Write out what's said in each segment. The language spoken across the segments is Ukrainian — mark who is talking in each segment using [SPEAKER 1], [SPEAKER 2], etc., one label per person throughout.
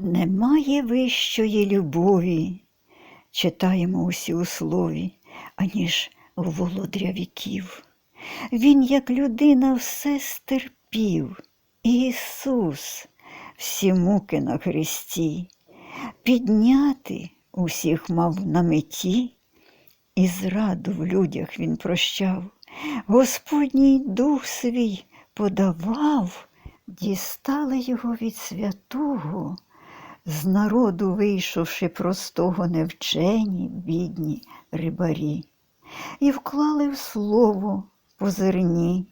[SPEAKER 1] Немає вищої любові, читаємо усі у слові, аніж у володря віків. Він, як людина, все стерпів. Ісус, всі муки на хресті, підняти усіх мав на меті, і зраду в людях він прощав, Господній дух свій подавав, дістали його від святого, з народу вийшовши простого невчені, бідні рибарі, і вклали в слово по зерні,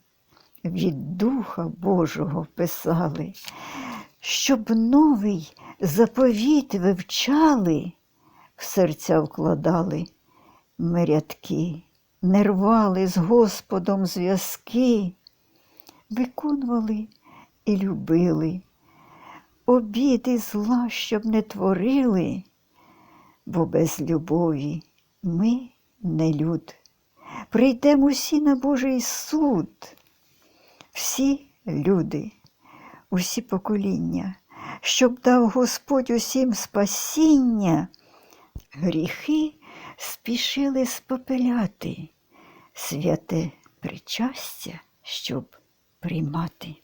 [SPEAKER 1] від Духа Божого писали, щоб новий заповіт вивчали, в серця вкладали ми не рвали з Господом зв'язки, виконували і любили, обіди зла, щоб не творили, бо без любові ми не люд. Прийдемо усі на Божий суд, всі люди, усі покоління, щоб дав Господь усім спасіння, гріхи спішили спопеляти, святе причастя, щоб приймати.